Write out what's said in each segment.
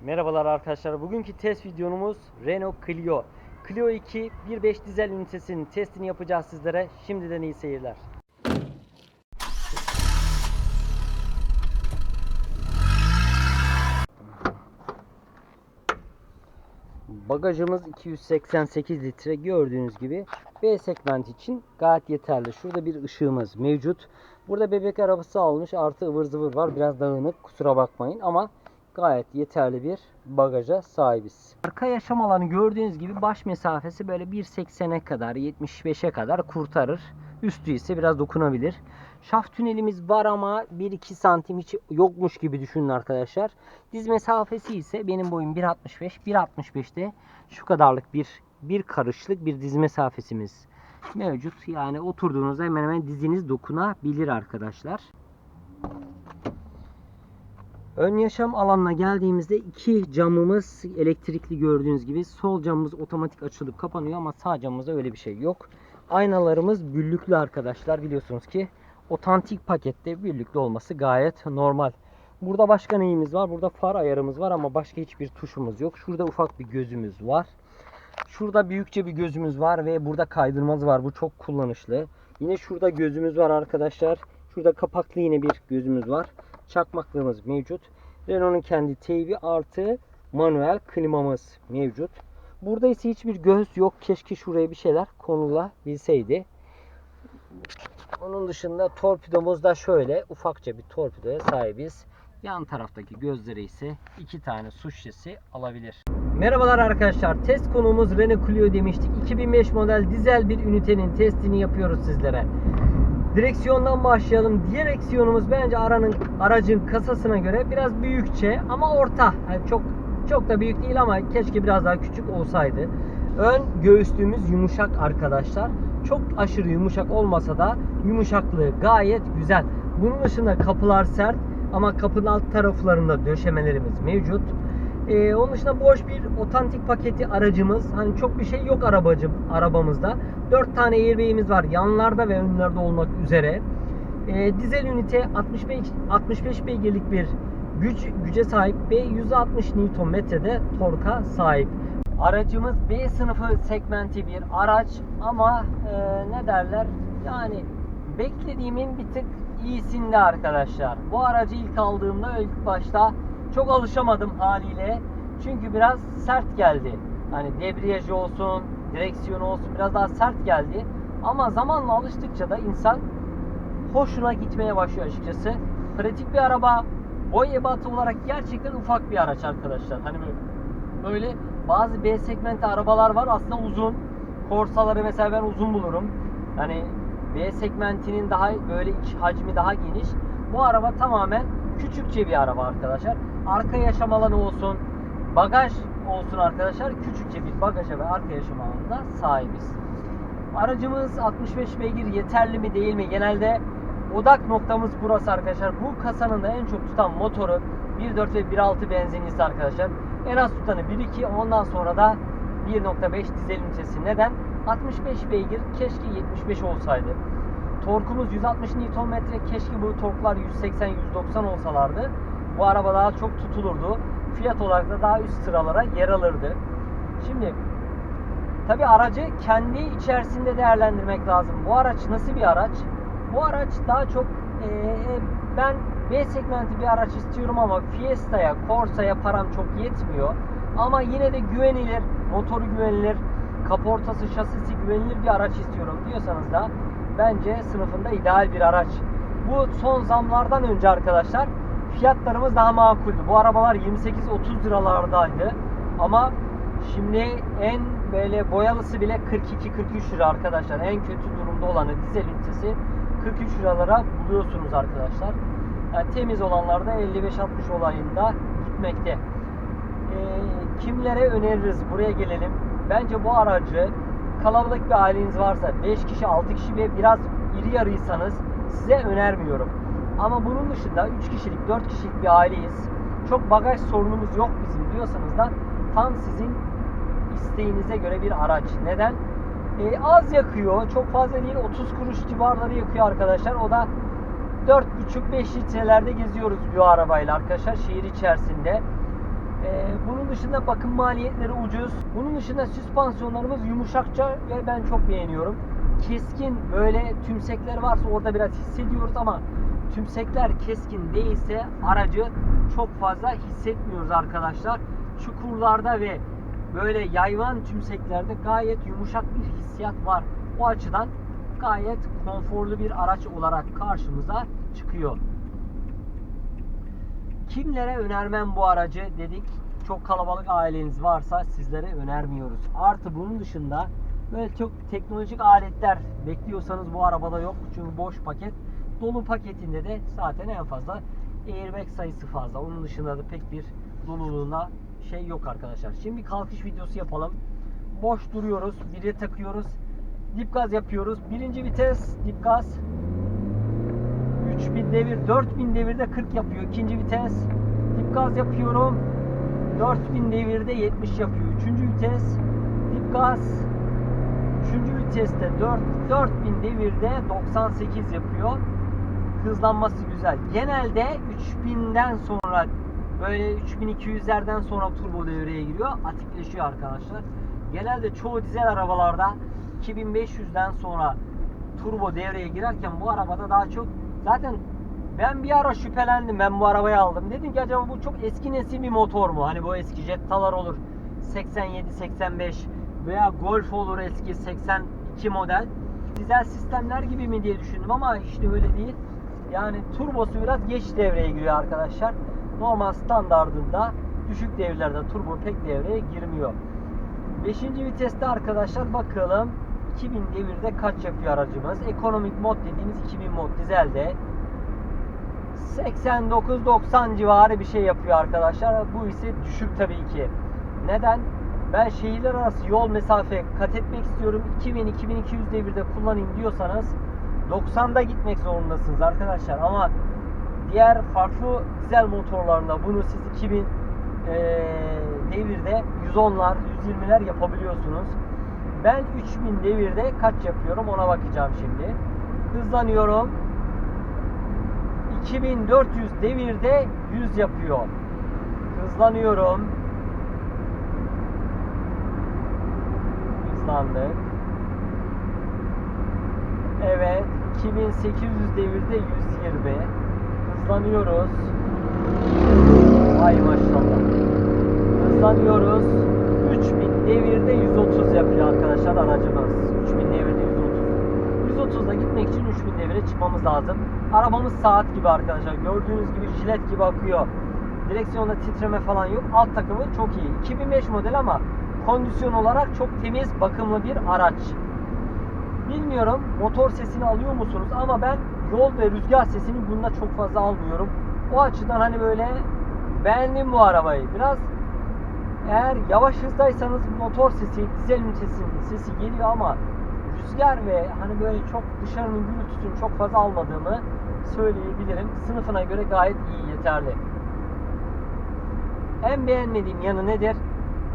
Merhabalar arkadaşlar. Bugünkü test videomuz Renault Clio. Clio 2 1.5 dizel ünitesinin testini yapacağız sizlere. Şimdiden iyi seyirler. Bagajımız 288 litre gördüğünüz gibi B segment için gayet yeterli. Şurada bir ışığımız mevcut. Burada bebek arabası almış artı ıvır zıvır var. Biraz dağınık kusura bakmayın ama gayet yeterli bir bagaja sahibiz. Arka yaşam alanı gördüğünüz gibi baş mesafesi böyle 1.80'e kadar 75'e kadar kurtarır. Üstü ise biraz dokunabilir. Şaft tünelimiz var ama 1-2 santim hiç yokmuş gibi düşünün arkadaşlar. Diz mesafesi ise benim boyum 1.65. 1.65'te şu kadarlık bir bir karışlık bir diz mesafesimiz mevcut. Yani oturduğunuzda hemen hemen diziniz dokunabilir arkadaşlar. Ön yaşam alanına geldiğimizde iki camımız elektrikli gördüğünüz gibi. Sol camımız otomatik açılıp kapanıyor ama sağ camımızda öyle bir şey yok. Aynalarımız büllüklü arkadaşlar biliyorsunuz ki otantik pakette büllüklü olması gayet normal. Burada başka neyimiz var? Burada far ayarımız var ama başka hiçbir tuşumuz yok. Şurada ufak bir gözümüz var. Şurada büyükçe bir gözümüz var ve burada kaydırmaz var. Bu çok kullanışlı. Yine şurada gözümüz var arkadaşlar. Şurada kapaklı yine bir gözümüz var. Çakmaklığımız mevcut. Renault'un kendi teybi artı manuel klimamız mevcut. Burada ise hiçbir göz yok. Keşke şuraya bir şeyler konulabilseydi. Onun dışında torpidomuz da şöyle ufakça bir torpidoya sahibiz. Yan taraftaki gözleri ise iki tane su şişesi alabilir. Merhabalar arkadaşlar. Test konuğumuz Renault Clio demiştik. 2005 model dizel bir ünitenin testini yapıyoruz sizlere. Direksiyondan başlayalım. Direksiyonumuz bence aranın aracın kasasına göre biraz büyükçe ama orta. Yani çok çok da büyük değil ama keşke biraz daha küçük olsaydı. Ön göğüslüğümüz yumuşak arkadaşlar. Çok aşırı yumuşak olmasa da yumuşaklığı gayet güzel. Bunun dışında kapılar sert ama kapının alt taraflarında döşemelerimiz mevcut. Ee, onun dışında boş bir otantik paketi aracımız. Hani çok bir şey yok arabacım arabamızda. 4 tane airbag'imiz var yanlarda ve önlerde olmak üzere. Ee, dizel ünite 65 65 beygirlik bir güç güce sahip ve 160 Nm'de torka sahip. Aracımız B sınıfı segmenti bir araç ama e, ne derler yani beklediğimin bir tık iyisinde arkadaşlar. Bu aracı ilk aldığımda ilk başta çok alışamadım haliyle. Çünkü biraz sert geldi. Hani debriyajı olsun, direksiyonu olsun biraz daha sert geldi. Ama zamanla alıştıkça da insan hoşuna gitmeye başlıyor açıkçası. Pratik bir araba, boy ebatı olarak gerçekten ufak bir araç arkadaşlar. Hani böyle, böyle bazı B segmenti arabalar var aslında uzun. Korsaları mesela ben uzun bulurum. Hani B segmentinin daha böyle iç hacmi daha geniş. Bu araba tamamen küçükçe bir araba arkadaşlar. Arka yaşam alanı olsun, bagaj olsun arkadaşlar. Küçükçe bir bagaja ve arka yaşam alanına sahibiz. Aracımız 65 beygir yeterli mi değil mi? Genelde odak noktamız burası arkadaşlar. Bu kasanın da en çok tutan motoru 1.4 ve 1.6 benzinlisi arkadaşlar. En az tutanı 1.2 ondan sonra da 1.5 dizel ünitesi. Neden? 65 beygir keşke 75 olsaydı. Torkumuz 160 Nm. Keşke bu torklar 180-190 olsalardı. Bu araba daha çok tutulurdu. Fiyat olarak da daha üst sıralara yer alırdı. Şimdi tabi aracı kendi içerisinde değerlendirmek lazım. Bu araç nasıl bir araç? Bu araç daha çok e, ben B segmenti bir araç istiyorum ama Fiesta'ya, Corsa'ya param çok yetmiyor. Ama yine de güvenilir, motoru güvenilir, kaportası, şasisi güvenilir bir araç istiyorum diyorsanız da bence sınıfında ideal bir araç. Bu son zamlardan önce arkadaşlar fiyatlarımız daha makuldü. Bu arabalar 28-30 liralardaydı. Ama şimdi en böyle boyalısı bile 42-43 lira arkadaşlar. En kötü durumda olanı dizel ünitesi 43 liralara buluyorsunuz arkadaşlar. Yani temiz olanlar da 55-60 olayında gitmekte. Ee, kimlere öneririz? Buraya gelelim. Bence bu aracı kalabalık bir aileniz varsa 5 kişi 6 kişi ve biraz iri yarıysanız size önermiyorum. Ama bunun dışında 3 kişilik 4 kişilik bir aileyiz. Çok bagaj sorunumuz yok bizim diyorsanız da tam sizin isteğinize göre bir araç. Neden? Ee, az yakıyor. Çok fazla değil. 30 kuruş civarları yakıyor arkadaşlar. O da 4,5-5 litrelerde geziyoruz bu arabayla arkadaşlar şehir içerisinde. Ee, bunun dışında bakım maliyetleri ucuz. Bunun dışında süspansiyonlarımız yumuşakça ve ben çok beğeniyorum. Keskin böyle tümsekler varsa orada biraz hissediyoruz ama tümsekler keskin değilse aracı çok fazla hissetmiyoruz arkadaşlar. Çukurlarda ve böyle yayvan tümseklerde gayet yumuşak bir hissiyat var. O açıdan gayet konforlu bir araç olarak karşımıza çıkıyor. Kimlere önermem bu aracı dedik. Çok kalabalık aileniz varsa sizlere önermiyoruz. Artı bunun dışında böyle çok teknolojik aletler bekliyorsanız bu arabada yok. Çünkü boş paket. Dolu paketinde de zaten en fazla airbag sayısı fazla. Onun dışında da pek bir doluluğuna şey yok arkadaşlar. Şimdi kalkış videosu yapalım. Boş duruyoruz. Biri takıyoruz. Dip gaz yapıyoruz. Birinci vites dip gaz. 3000 devir, 4000 devirde 40 yapıyor. İkinci vites. Dip gaz yapıyorum. 4000 devirde 70 yapıyor. Üçüncü vites. Dip gaz. Üçüncü viteste 4, 4000 devirde 98 yapıyor. Hızlanması güzel. Genelde 3000'den sonra böyle 3200'lerden sonra turbo devreye giriyor. Atikleşiyor arkadaşlar. Genelde çoğu dizel arabalarda 2500'den sonra turbo devreye girerken bu arabada daha çok zaten ben bir ara şüphelendim. Ben bu arabayı aldım. Dedim ki acaba bu çok eski nesil bir motor mu? Hani bu eski Jetta'lar olur. 87 85 veya Golf olur eski 82 model. Dizel sistemler gibi mi diye düşündüm ama işte öyle değil. Yani turbosu biraz geç devreye giriyor arkadaşlar. Normal standardında düşük devirlerde turbo pek devreye girmiyor. 5. viteste arkadaşlar bakalım 2000 devirde kaç yapıyor aracımız? Ekonomik mod dediğimiz 2000 mod dizelde 89-90 civarı bir şey yapıyor arkadaşlar. Bu ise düşük tabii ki. Neden? Ben şehirler arası yol mesafe kat etmek istiyorum. 2000-2200 devirde kullanayım diyorsanız 90'da gitmek zorundasınız arkadaşlar. Ama diğer farklı dizel motorlarında bunu siz 2000 eee, devirde 110'lar, 120'ler yapabiliyorsunuz. Ben 3000 devirde kaç yapıyorum ona bakacağım şimdi. Hızlanıyorum. 2400 devirde 100 yapıyor. Hızlanıyorum. Hızlandık. Evet. 2800 devirde 120. Hızlanıyoruz. Vay maşallah. Hızlanıyoruz. 3000 devirde 130 yapıyor arkadaşlar aracımız. 3000 devirde 130. 130'da gitmek için 3000 devire çıkmamız lazım. Arabamız saat gibi arkadaşlar. Gördüğünüz gibi jilet gibi akıyor. Direksiyonda titreme falan yok. Alt takımı çok iyi. 2005 model ama kondisyon olarak çok temiz, bakımlı bir araç. Bilmiyorum motor sesini alıyor musunuz ama ben yol ve rüzgar sesini bunda çok fazla almıyorum. O açıdan hani böyle beğendim bu arabayı. Biraz eğer yavaş hızdaysanız motor sesi, dizel ünitesinin sesi geliyor ama rüzgar ve hani böyle çok dışarının gürültüsünü çok fazla almadığımı söyleyebilirim. Sınıfına göre gayet iyi, yeterli. En beğenmediğim yanı nedir?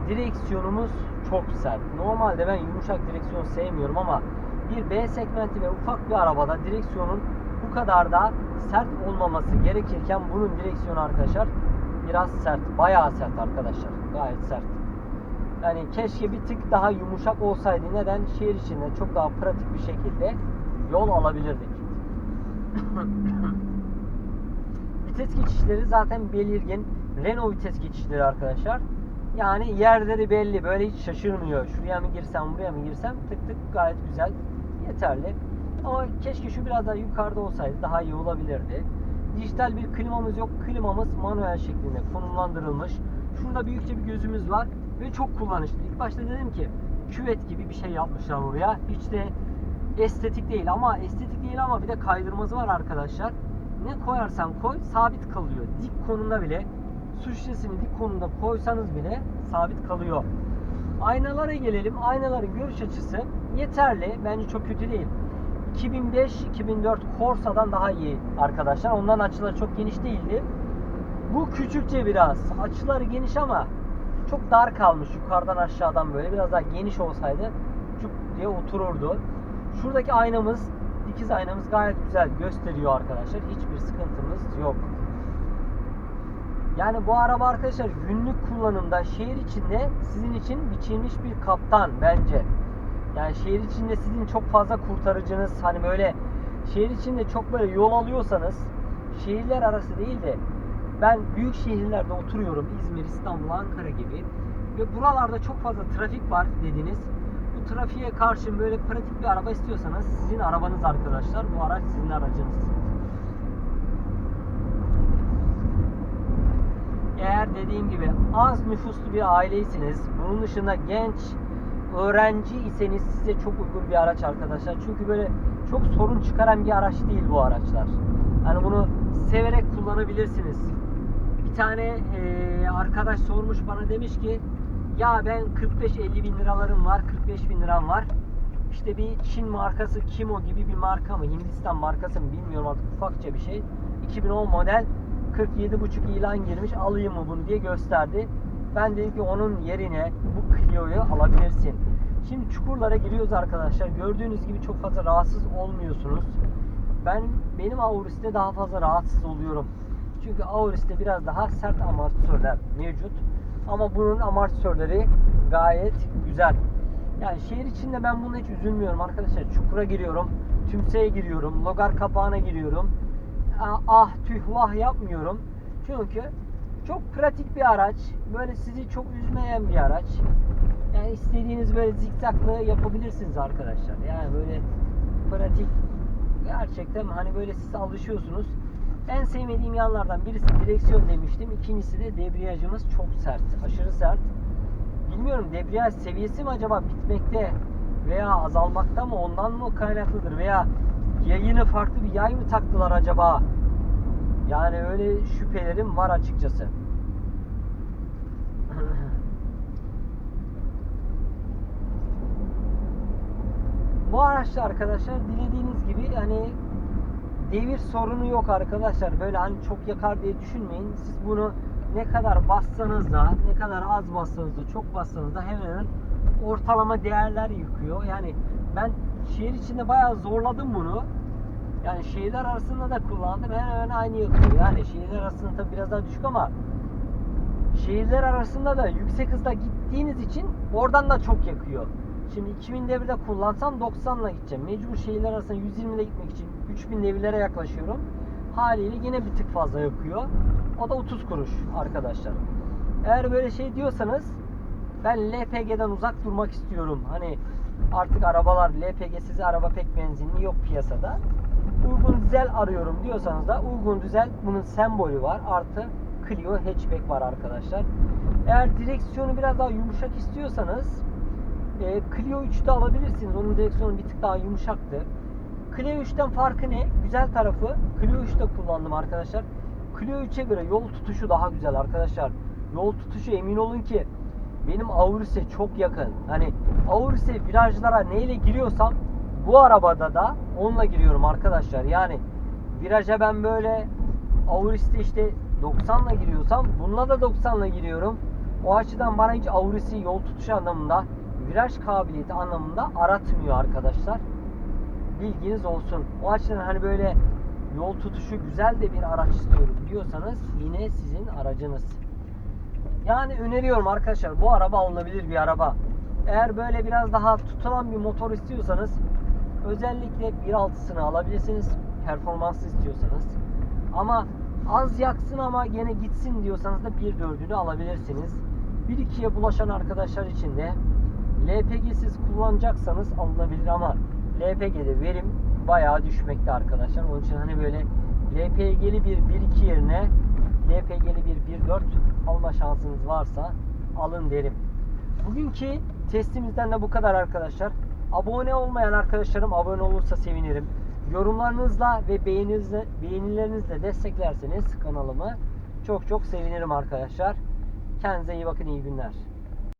Direksiyonumuz çok sert. Normalde ben yumuşak direksiyon sevmiyorum ama bir B segmenti ve ufak bir arabada direksiyonun bu kadar da sert olmaması gerekirken bunun direksiyonu arkadaşlar biraz sert. Bayağı sert arkadaşlar. Gayet sert. Yani keşke bir tık daha yumuşak olsaydı. Neden? Şehir içinde çok daha pratik bir şekilde yol alabilirdik. vites geçişleri zaten belirgin. Renault vites geçişleri arkadaşlar. Yani yerleri belli. Böyle hiç şaşırmıyor. Şuraya mı girsem, buraya mı girsem tık tık gayet güzel. Yeterli. Ama keşke şu biraz daha yukarıda olsaydı daha iyi olabilirdi. Dijital bir klimamız yok. Klimamız manuel şeklinde konumlandırılmış. Şurada büyükçe bir gözümüz var ve çok kullanışlı. İlk başta dedim ki küvet gibi bir şey yapmışlar oraya. Hiç de estetik değil ama estetik değil ama bir de kaydırması var arkadaşlar. Ne koyarsan koy sabit kalıyor. Dik konumda bile su şişesini dik konumda koysanız bile sabit kalıyor. Aynalara gelelim. Aynaların görüş açısı yeterli. Bence çok kötü değil. 2005-2004 Corsa'dan daha iyi arkadaşlar. Ondan açıları çok geniş değildi. Bu küçükçe biraz. Açıları geniş ama çok dar kalmış yukarıdan aşağıdan böyle. Biraz daha geniş olsaydı cuk diye otururdu. Şuradaki aynamız, dikiz aynamız gayet güzel gösteriyor arkadaşlar. Hiçbir sıkıntımız yok. Yani bu araba arkadaşlar günlük kullanımda şehir içinde sizin için biçilmiş bir kaptan bence. Yani şehir içinde sizin çok fazla kurtarıcınız hani böyle şehir içinde çok böyle yol alıyorsanız şehirler arası değil de ben büyük şehirlerde oturuyorum İzmir, İstanbul, Ankara gibi ve buralarda çok fazla trafik var dediniz. Bu trafiğe karşı böyle pratik bir araba istiyorsanız sizin arabanız arkadaşlar. Bu araç sizin aracınız. Eğer dediğim gibi az nüfuslu bir aileyseniz, bunun dışında genç öğrenci iseniz size çok uygun bir araç arkadaşlar. Çünkü böyle çok sorun çıkaran bir araç değil bu araçlar. Hani bunu severek kullanabilirsiniz. Bir tane eee, arkadaş sormuş bana demiş ki ya ben 45-50 bin liralarım var, 45 bin liram var. İşte bir Çin markası Kimo gibi bir marka mı, Hindistan markası mı bilmiyorum artık ufakça bir şey. 2010 model 47,5 ilan girmiş alayım mı bunu diye gösterdi. Ben dedim ki onun yerine bu Clio'yu alabilirsin. Şimdi çukurlara giriyoruz arkadaşlar. Gördüğünüz gibi çok fazla rahatsız olmuyorsunuz. Ben benim Auris'te daha fazla rahatsız oluyorum. Çünkü Auris'te biraz daha sert amortisörler mevcut. Ama bunun amortisörleri gayet güzel. Yani şehir içinde ben bununla hiç üzülmüyorum arkadaşlar. Çukura giriyorum, tümseye giriyorum, logar kapağına giriyorum. Ah, ah tüh vah yapmıyorum. Çünkü çok pratik bir araç. Böyle sizi çok üzmeyen bir araç. Yani istediğiniz böyle zikzaklı yapabilirsiniz arkadaşlar. Yani böyle pratik gerçekten hani böyle siz alışıyorsunuz. En sevmediğim yanlardan birisi direksiyon demiştim. İkincisi de debriyajımız çok sert. Aşırı sert. Bilmiyorum debriyaj seviyesi mi acaba bitmekte veya azalmakta mı ondan mı kaynaklıdır veya yayını farklı bir yay mı taktılar acaba? Yani öyle şüphelerim var açıkçası. Bu araçta arkadaşlar dilediğiniz gibi hani devir sorunu yok arkadaşlar. Böyle hani çok yakar diye düşünmeyin. Siz bunu ne kadar bassanız da, ne kadar az bassanız da, çok bassanız da hemen ortalama değerler yıkıyor. Yani ben şehir içinde bayağı zorladım bunu. Yani şehirler arasında da kullandım. Hemen hemen aynı yakıyor. Yani şehirler arasında tabii biraz daha düşük ama şehirler arasında da yüksek hızda gittiğiniz için oradan da çok yakıyor. Şimdi 2000 devirde kullansam 90 ile gideceğim. Mecbur şehirler arasında 120 ile gitmek için 3000 devirlere yaklaşıyorum. Haliyle yine bir tık fazla yakıyor. O da 30 kuruş arkadaşlar. Eğer böyle şey diyorsanız ben LPG'den uzak durmak istiyorum. Hani artık arabalar LPG'siz araba pek benzinli yok piyasada. Uygun dizel arıyorum diyorsanız da uygun dizel bunun sembolü var. Artı Clio hatchback var arkadaşlar. Eğer direksiyonu biraz daha yumuşak istiyorsanız e, Clio 3'te alabilirsiniz. Onun direksiyonu bir tık daha yumuşaktı. Clio 3'ten farkı ne? Güzel tarafı Clio 3'te kullandım arkadaşlar. Clio 3'e göre yol tutuşu daha güzel arkadaşlar. Yol tutuşu emin olun ki benim Auris'e çok yakın. Hani Auris'e virajlara neyle giriyorsam bu arabada da onunla giriyorum arkadaşlar. Yani viraja ben böyle Auris'te işte 90'la giriyorsam bununla da 90'la giriyorum. O açıdan bana hiç Auris'i yol tutuşu anlamında viraj kabiliyeti anlamında aratmıyor arkadaşlar. Bilginiz olsun. O açıdan hani böyle yol tutuşu güzel de bir araç istiyorum diyorsanız yine sizin aracınız. Yani öneriyorum arkadaşlar bu araba alınabilir bir araba. Eğer böyle biraz daha tutulan bir motor istiyorsanız özellikle 1.6'sını alabilirsiniz. Performanslı istiyorsanız. Ama az yaksın ama gene gitsin diyorsanız da 1.4'ünü alabilirsiniz. 1.2'ye bulaşan arkadaşlar için de LPG'siz kullanacaksanız alınabilir ama LPG'de verim bayağı düşmekte arkadaşlar. Onun için hani böyle LPG'li bir 1.2 yerine LPG'li bir 1.4 alma şansınız varsa alın derim. Bugünkü testimizden de bu kadar arkadaşlar. Abone olmayan arkadaşlarım abone olursa sevinirim. Yorumlarınızla ve beğeninizle, beğenilerinizle desteklerseniz kanalımı çok çok sevinirim arkadaşlar. Kendinize iyi bakın iyi günler.